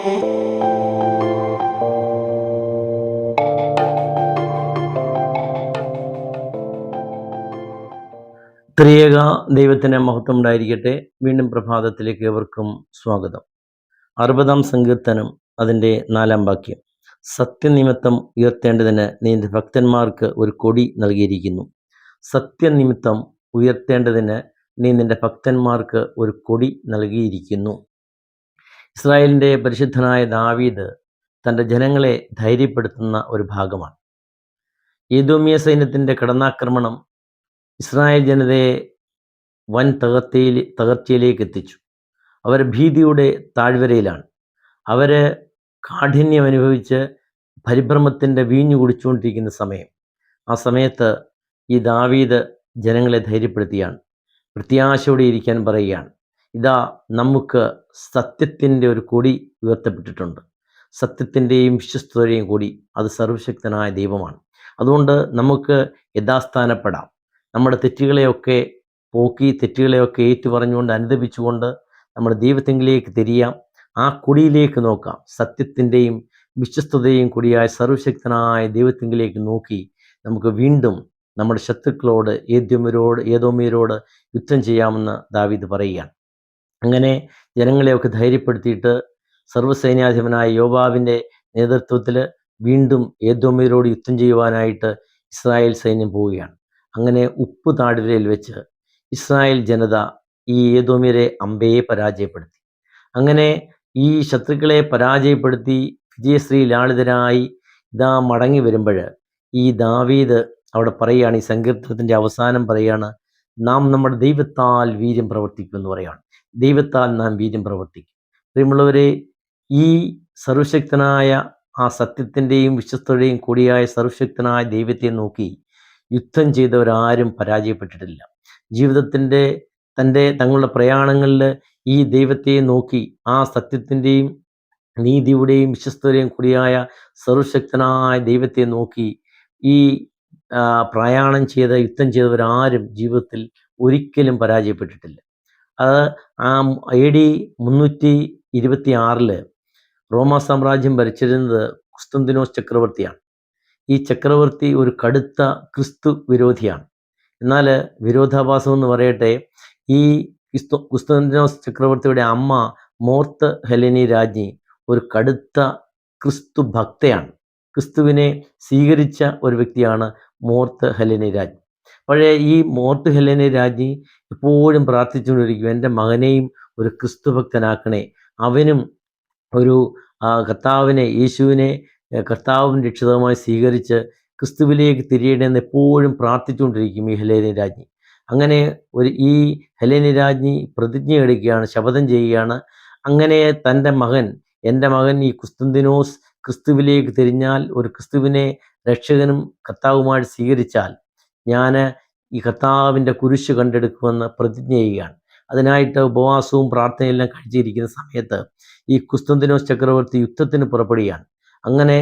ത്രിയേക ദൈവത്തിന് മഹത്വം ഉണ്ടായിരിക്കട്ടെ. വീണ്ടും പ്രഭാതത്തിലേക്ക് ഏവർക്കും സ്വാഗതം. അറുപതാം സങ്കീർത്തനം അതിന്റെ നാലാം വാക്യം. സത്യനിമിത്തം ഉയർത്തേണ്ടതിന് നിന്റെ ഭക്തന്മാർക്ക് ഒരു കൊടി നൽകിയിരിക്കുന്നു. സത്യനിമിത്തം ഉയർത്തേണ്ടതിന് നീ നിന്റെ ഭക്തന്മാർക്ക് ഒരു കൊടി നൽകിയിരിക്കുന്നു. ഇസ്രായേലിന്റെ പരിശുദ്ധനായ ദാവീദ് തന്റെ ജനങ്ങളെ ധൈര്യപ്പെടുത്തുന്ന ഒരു ഭാഗമാണ്. ഏതോമിയ സൈന്യത്തിന്റെ കടന്നാക്രമണം ഇസ്രായേൽ ജനതയെ വൻ തകർച്ചയിൽ തകർച്ചയിലേക്ക് എത്തിച്ചു. അവർ ഭീതിയുടെ താഴ്വരയിലാണ്. അവർ കാഠിന്യം അനുഭവിച്ച് പരിഭ്രമത്തിന്റെ വീഞ്ഞു കുടിച്ചുകൊണ്ടിരിക്കുന്ന സമയം. ആ സമയത്ത് ഈ ദാവീദ് ജനങ്ങളെ ധൈര്യപ്പെടുത്തിയാണ്. പ്രത്യാശയോടെ ഇരിക്കാൻ പറയുകയാണ്. ഇതാ നമുക്ക് സത്യത്തിന്റെ ഒരു കൊടി ഉയർത്തപ്പെട്ടിട്ടുണ്ട്. സത്യത്തിന്റെയും വിശ്വസ്തയുടെയും കൂടി അത് സർവശക്തനായ ദൈവമാണ്. അതുകൊണ്ട് നമുക്ക് യഥാസ്ഥാനപ്പെടാം. നമ്മുടെ തെറ്റുകളെയൊക്കെ പോക്കി തെറ്റുകളെയൊക്കെ ഏറ്റു പറഞ്ഞുകൊണ്ട് അനുദപിച്ചുകൊണ്ട് നമ്മുടെ ദൈവത്തെങ്കിലേക്ക് തിരിയാം. ആ കുടിയിലേക്ക് നോക്കാം. സത്യത്തിന്റെയും വിശ്വസ്തതയും കൂടിയായ സർവശക്തനായ ദൈവത്തെങ്കിലേക്ക് നോക്കി നമുക്ക് വീണ്ടും നമ്മുടെ ശത്രുക്കളോട് ഏദ്യമരോട് ഏതോമിയരോട് യുദ്ധം ചെയ്യാമെന്ന് ദാവീദ് പറയുകയാണ്. അങ്ങനെ ജനങ്ങളെയൊക്കെ ധൈര്യപ്പെടുത്തിയിട്ട് സർവസൈന്യാധിപനായ യോബാവിന്റെ നേതൃത്വത്തിൽ വീണ്ടും ഏതോമിയരോട് യുദ്ധം ചെയ്യുവാനായിട്ട് ഇസ്രായേൽ സൈന്യം പോവുകയാണ്. അങ്ങനെ ഉപ്പ് താഴ്വരയിൽ വെച്ച് ഇസ്രായേൽ ജനത ഈ ഏതോമിയരെ അമ്പയെ പരാജയപ്പെടുത്തി. അങ്ങനെ ഈ ശത്രുക്കളെ പരാജയപ്പെടുത്തി വിജയശ്രീ ലാളിതരായി ഇതാ മടങ്ങി വരുമ്പോൾ ഈ ദാവീദ് അവിടെ പറയുകയാണ് ഈ സങ്കീർത്തനത്തിന്റെ അവസാനം പറയുകയാണ് നാം നമ്മുടെ ദൈവത്താൽ വീര്യം പ്രവർത്തിക്കും എന്ന് പറയുകയാണ് ദൈവത്താൽ നാം വീര്യം പ്രവർത്തിക്കും. പ്രിയമുള്ളവരെ ഈ സർവശക്തനായ ആ സത്യത്തിന്റെയും വിശ്വസ്തയുടെയും കൂടിയായ സർവശക്തനായ ദൈവത്തെ നോക്കി യുദ്ധം ചെയ്തവരാരും പരാജയപ്പെട്ടിട്ടില്ല. ജീവിതത്തിന്റെ തന്റെ തങ്ങളുടെ പ്രയാണങ്ങളിൽ ഈ ദൈവത്തെ നോക്കി ആ സത്യത്തിന്റെയും നീതിയുടെയും വിശ്വസ്തയുടെയും കൂടിയായ സർവശക്തനായ ദൈവത്തെ നോക്കി ഈ പ്രയാണം ചെയ്ത യുദ്ധം ചെയ്തവരാരും ജീവിതത്തിൽ ഒരിക്കലും പരാജയപ്പെട്ടിട്ടില്ല. അത് ആ എ ഡി മുന്നൂറ്റി ഇരുപത്തി ആറിൽ റോമ സാമ്രാജ്യം ഭരിച്ചിരുന്നത് കുസ്തന്തിനോസ് ചക്രവർത്തിയാണ്. ഈ ചക്രവർത്തി ഒരു കടുത്ത ക്രിസ്തു വിരോധിയാണ്. എന്നാൽ വിരോധാഭാസം എന്ന് പറയട്ടെ ഈ ക്രിസ്തു കുസ്തന്തിനോസ് ചക്രവർത്തിയുടെ അമ്മ മോർത്ത് ഹെലനി രാജ്ഞി ഒരു കടുത്ത ക്രിസ്തു ഭക്തയാണ്. ക്രിസ്തുവിനെ സ്വീകരിച്ച ഒരു വ്യക്തിയാണ് മോർത്ത് ഹെലനി രാജ്ഞി പഴയ ഈ മോർത്ത് ഹെലനി രാജ്ഞി എപ്പോഴും പ്രാർത്ഥിച്ചുകൊണ്ടിരിക്കും എന്റെ മകനെയും ഒരു ക്രിസ്തുഭക്തനാക്കണേ. അവനും ഒരു കർത്താവിനെ യേശുവിനെ കർത്താവും രക്ഷിതവുമായി സ്വീകരിച്ച് ക്രിസ്തുവിലേക്ക് തിരിയണമെന്ന് എപ്പോഴും പ്രാർത്ഥിച്ചുകൊണ്ടിരിക്കും ഈ ഹെലേനി രാജ്ഞി അങ്ങനെ ഒരു ഈ ഹെലേനി രാജ്ഞി പ്രതിജ്ഞ എടുക്കുകയാണ് ശപഥം ചെയ്യുകയാണ്. അങ്ങനെ തന്റെ മകൻ എന്റെ മകൻ ഈ കുസ്തുന്തിനോസ് ക്രിസ്തുവിലേക്ക് തിരിഞ്ഞാൽ ഒരു ക്രിസ്തുവിനെ രക്ഷകനും കർത്താവുമായി സ്വീകരിച്ചാൽ ഞാൻ ഈ കർത്താവിന്റെ കുരിശ് കണ്ടെടുക്കുമെന്ന് പ്രതിജ്ഞ ചെയ്യുകയാണ്. അതിനായിട്ട് ഉപവാസവും പ്രാർത്ഥനയെല്ലാം കഴിച്ചിരിക്കുന്ന സമയത്ത് ഈ കുസ്തന്തിനോസ് ചക്രവർത്തി യുദ്ധത്തിന് പുറപ്പെടുകയാണ്. അങ്ങനെ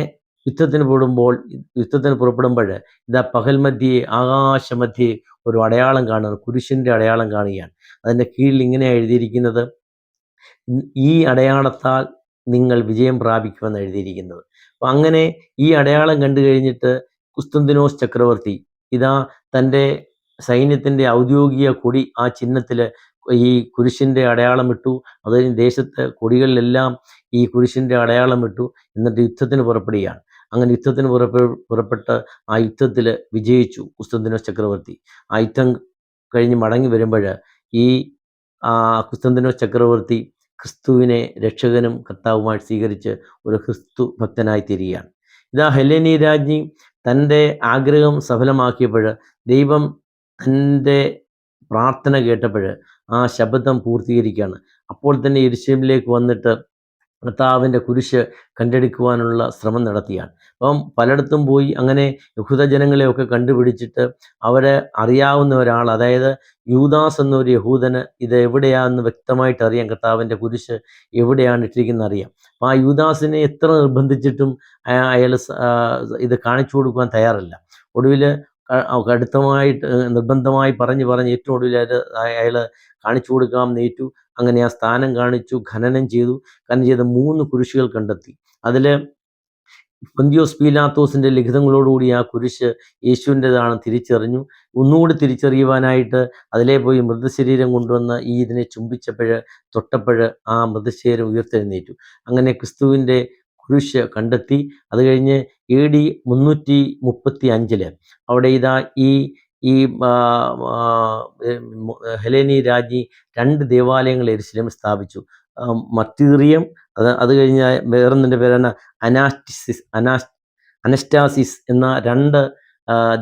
യുദ്ധത്തിന് പോടുമ്പോൾ യുദ്ധത്തിന് പുറപ്പെടുമ്പോൾ ഇതാ പകൽ മധ്യേ ആകാശമധ്യേ ഒരു അടയാളം കാണുന്നു. കുരിശിന്റെ അടയാളം കാണുകയാണ്. അതിന്റെ കീഴിൽ ഇങ്ങനെ എഴുതിയിരിക്കുന്നത്. ഈ അടയാളത്താൽ നിങ്ങൾ വിജയം പ്രാപിക്കുമെന്ന് എഴുതിയിരിക്കുന്നത്. അപ്പം അങ്ങനെ ഈ അടയാളം കണ്ടു കഴിഞ്ഞിട്ട് കുസ്തന്തിനോസ് ചക്രവർത്തി ഇതാ തന്റെ സൈന്യത്തിന്റെ ഔദ്യോഗിക കൊടി ആ ചിഹ്നത്തിൽ ഈ കുരിശിന്റെ അടയാളം ഇട്ടു. അത് ദേശത്തെ കൊടികളിലെല്ലാം ഈ കുരിശിന്റെ അടയാളം ഇട്ടു. എന്നിട്ട് യുദ്ധത്തിന് പുറപ്പെടുകയാണ്. അങ്ങനെ യുദ്ധത്തിന് പുറപ്പെ പുറപ്പെട്ട് ആ യുദ്ധത്തിൽ വിജയിച്ചു കുസ്തന്തിനോസ് ചക്രവർത്തി. ആ യുദ്ധം കഴിഞ്ഞ് മടങ്ങി വരുമ്പോൾ ഈ കുസ്തന്തിനോസ് ചക്രവർത്തി ക്രിസ്തുവിനെ രക്ഷകനും കർത്താവുമായി സ്വീകരിച്ച് ഒരു ക്രിസ്തു ഭക്തനായി തീരുകയാണ്. ഇതാ ഹെലനി രാജ്ഞി തന്റെ ആഗ്രഹം സഫലമാക്കിയപ്പോൾ ദൈവം തന്റെ പ്രാർത്ഥന കേട്ടപ്പോൾ ആ ശബ്ദം പൂർത്തീകരിക്കുകയാണ്. അപ്പോൾ തന്നെ എരിശേമിലേക്ക് വന്നിട്ട് കർത്താവിന്റെ കുരിശ് കണ്ടെടുക്കുവാനുള്ള ശ്രമം നടത്തിയാണ്. അപ്പം പലയിടത്തും പോയി അങ്ങനെ യഹൂദജനങ്ങളെയൊക്കെ കണ്ടുപിടിച്ചിട്ട് അവരെ അറിയാവുന്ന ഒരാൾ അതായത് യൂദാസ് എന്നൊരു യഹൂദന് ഇത് എവിടെയാണെന്ന് വ്യക്തമായിട്ട് അറിയാം. കർത്താവിന്റെ കുരിശ് എവിടെയാണ് ഇട്ടിരിക്കുന്നത് അറിയാം. അപ്പം ആ യൂദാസിനെ എത്ര നിർബന്ധിച്ചിട്ടും അയാൾ ഇത് കാണിച്ചു കൊടുക്കുവാൻ തയ്യാറല്ല. ഒടുവിൽ കടുത്തമായിട്ട് നിർബന്ധമായി പറഞ്ഞ് പറഞ്ഞ് ഏറ്റവും ഒടുവിൽ അയാൾ കാണിച്ചു കൊടുക്കാം നേറ്റു അങ്ങനെ ആ സ്ഥാനം കാണിച്ചു ഖനനം ചെയ്തു. ഖനനം ചെയ്ത മൂന്ന് കുരിശുകൾ കണ്ടെത്തി. അതിൽ പൊന്തിയോസ് പീലാത്തോസിന്റെ ലിഖിതങ്ങളോടുകൂടി ആ കുരിശ് യേശുവിന്റെതാണ് തിരിച്ചറിഞ്ഞു. ഒന്നുകൂടി തിരിച്ചറിയുവാനായിട്ട് അതിലെ പോയി മൃതശരീരം കൊണ്ടുവന്ന് ഈ ഇതിനെ ചുംബിച്ചപ്പോഴ് തൊട്ടപ്പോഴ് ആ മൃതശരീരം ഉയർത്തെഴുന്നേറ്റു. അങ്ങനെ ക്രിസ്തുവിന്റെ കുരിശ് കണ്ടെത്തി. അത് കഴിഞ്ഞ് എ ഡി മുന്നൂറ്റി മുപ്പത്തി അഞ്ചിൽ അവിടെ ഇതാ ഈ ഈ ഹെലേനി രാജ്ഞി രണ്ട് ദേവാലയങ്ങൾ എരുസലേമിൽ സ്ഥാപിച്ചു. മത്തീറിയം അത് അത് കഴിഞ്ഞ വേറൊന്നിന്റെ പേരാണ്? അനാസ്റ്റിസിസ് അനാസ് അനസ്റ്റാസിസ് എന്ന രണ്ട്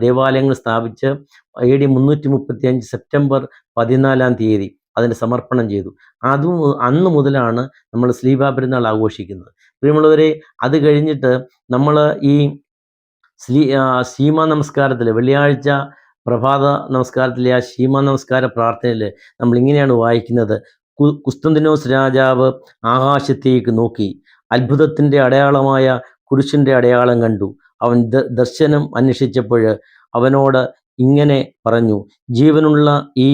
ദേവാലയങ്ങൾ സ്ഥാപിച്ച് എ ഡി മുന്നൂറ്റി മുപ്പത്തി അഞ്ച് സെപ്റ്റംബർ പതിനാലാം തീയതി അതിന് സമർപ്പണം ചെയ്തു. അതും അന്ന് മുതലാണ് നമ്മൾ സ്ലീബ പെരുന്നാൾ ആഘോഷിക്കുന്നത്. പ്രിയമുള്ളവരെ അത് കഴിഞ്ഞിട്ട് നമ്മൾ ഈ സ്ലീ സീമ നമസ്കാരത്തിൽ വെള്ളിയാഴ്ച പ്രഭാത നമസ്കാരത്തിലെ ആ ശീമ നമസ്കാര പ്രാർത്ഥനയിൽ നമ്മൾ ഇങ്ങനെയാണ് വായിക്കുന്നത് കുസ്തന്തിനോസ് രാജാവ് ആകാശത്തേക്ക് നോക്കി. അത്ഭുതത്തിന്റെ അടയാളമായ കുരിശിന്റെ അടയാളം കണ്ടു. അവൻ ദർശനം അന്വേഷിച്ചപ്പോൾ അവനോട് ഇങ്ങനെ പറഞ്ഞു ജീവനുള്ള ഈ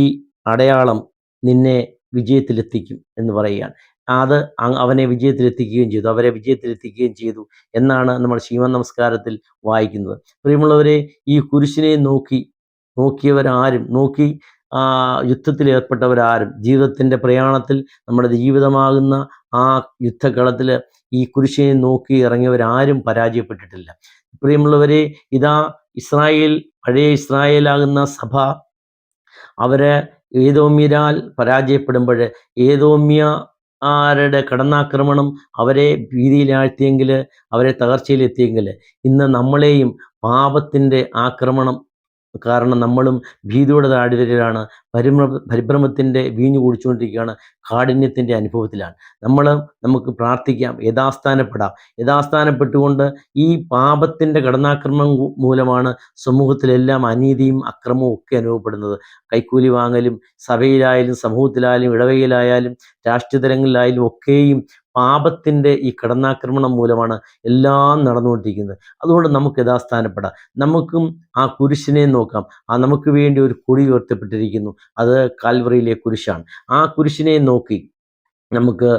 അടയാളം നിന്നെ വിജയത്തിലെത്തിക്കും എന്ന് പറയുകയാണ്. അത് അവനെ വിജയത്തിലെത്തിക്കുകയും ചെയ്തു. അവരെ വിജയത്തിലെത്തിക്കുകയും ചെയ്തു എന്നാണ് നമ്മൾ ശിവ നമസ്കാരത്തിൽ വായിക്കുന്നത്. പ്രിയമുള്ളവരെ ഈ കുരിശിനെ നോക്കി നോക്കിയവരാരും നോക്കി ആ യുദ്ധത്തിൽ ഏർപ്പെട്ടവരാരും ജീവിതത്തിന്റെ പ്രയാണത്തിൽ നമ്മുടെ ജീവിതമാകുന്ന ആ യുദ്ധകളത്തിൽ ഈ കുരിശിനെ നോക്കി ഇറങ്ങിയവരാരും പരാജയപ്പെട്ടിട്ടില്ല. പ്രിയമുള്ളവരെ ഇതാ ഇസ്രായേൽ പഴയ ഇസ്രായേലാകുന്ന സഭ അവരെ ഏതോമ്യരാൽ പരാജയപ്പെടുമ്പോൾ ഏതോമ്യ ആരുടെ കടന്നാക്രമണം അവരെ ഭീതിയിലാഴ്ത്തിയെങ്കിൽ അവരെ തകർച്ചയിലെത്തിയെങ്കിൽ ഇന്ന് നമ്മളെയും പാപത്തിന്റെ ആക്രമണം കാരണം നമ്മളും ഭീതിയുടെ താഴ്വരയിലാണ് പരിഭ്രമ പരിഭ്രമത്തിന്റെ വീഞ്ഞു കുടിച്ചുകൊണ്ടിരിക്കുകയാണ്. കാഠിന്യത്തിന്റെ അനുഭവത്തിലാണ്. നമ്മൾ നമുക്ക് പ്രാർത്ഥിക്കാം. യഥാസ്ഥാനപ്പെടാം. യഥാസ്ഥാനപ്പെട്ടുകൊണ്ട് ഈ പാപത്തിന്റെ ഘടനാക്രമം മൂലമാണ് സമൂഹത്തിലെല്ലാം അനീതിയും അക്രമവും ഒക്കെ അനുഭവപ്പെടുന്നത്. കൈക്കൂലി വാങ്ങലും സഭയിലായാലും സമൂഹത്തിലായാലും ഇടവകയിലായാലും രാഷ്ട്രീയ തലങ്ങളിലായാലും ഒക്കെയും പാപത്തിന്റെ ഈ കടന്നാക്രമണം മൂലമാണ് എല്ലാം നടന്നുകൊണ്ടിരിക്കുന്നത്. അതുകൊണ്ട് നമുക്ക് യഥാസ്ഥാനപ്പെടാം. നമുക്കും ആ കുരിശിനെ നോക്കാം. ആ നമുക്ക് വേണ്ടി ഒരു കുടി ഉയർത്തപ്പെട്ടിരിക്കുന്നു. അത് കാൽവറിയിലെ കുരിശാണ്. ആ കുരിശിനെ നോക്കി നമുക്ക്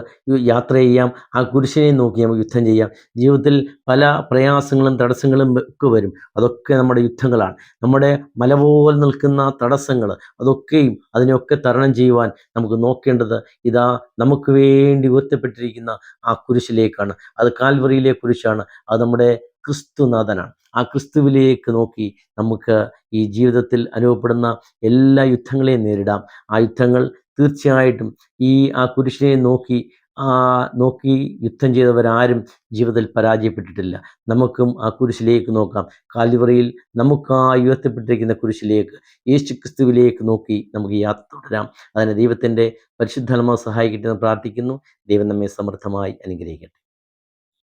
യാത്ര ചെയ്യാം. ആ കുരിശിനെ നോക്കി നമുക്ക് യുദ്ധം ചെയ്യാം. ജീവിതത്തിൽ പല പ്രയാസങ്ങളും തടസ്സങ്ങളും ഒക്കെ വരും. അതൊക്കെ നമ്മുടെ യുദ്ധങ്ങളാണ്. നമ്മുടെ മലപോലെ നിൽക്കുന്ന തടസ്സങ്ങൾ അതൊക്കെയും അതിനെയൊക്കെ തരണം ചെയ്യുവാൻ നമുക്ക് നോക്കേണ്ടത് ഇതാ നമുക്ക് വേണ്ടി ഉയർത്തപ്പെട്ടിരിക്കുന്ന ആ കുരിശിലേക്കാണ്. അത് കാൽവറിയിലെ കുരിശാണ്. അത് നമ്മുടെ ക്രിസ്തുനാഥനാണ്. ആ ക്രിസ്തുവിലേക്ക് നോക്കി നമുക്ക് ഈ ജീവിതത്തിൽ അനുഭവപ്പെടുന്ന എല്ലാ യുദ്ധങ്ങളെയും നേരിടാം. ആ യുദ്ധങ്ങൾ തീർച്ചയായിട്ടും ഈ ആ കുരിശിനെ നോക്കി ആ നോക്കി യുദ്ധം ചെയ്തവരാരും ജീവിതത്തിൽ പരാജയപ്പെട്ടിട്ടില്ല. നമുക്കും ആ കുരിശിലേക്ക് നോക്കാം. കാൽവറിയിൽ നമുക്ക് ആ ഉയർത്തപ്പെട്ടിരിക്കുന്ന കുരിശിലേക്ക് യേശു ക്രിസ്തുവിലേക്ക് നോക്കി നമുക്ക് യാത്ര തുടരാം. അതിന് ദൈവത്തിന്റെ പരിശുദ്ധനമ സഹായിക്കട്ടെ എന്ന് പ്രാർത്ഥിക്കുന്നു. ദൈവം നമ്മെ സമൃദ്ധമായി അനുഗ്രഹിക്കട്ടെ.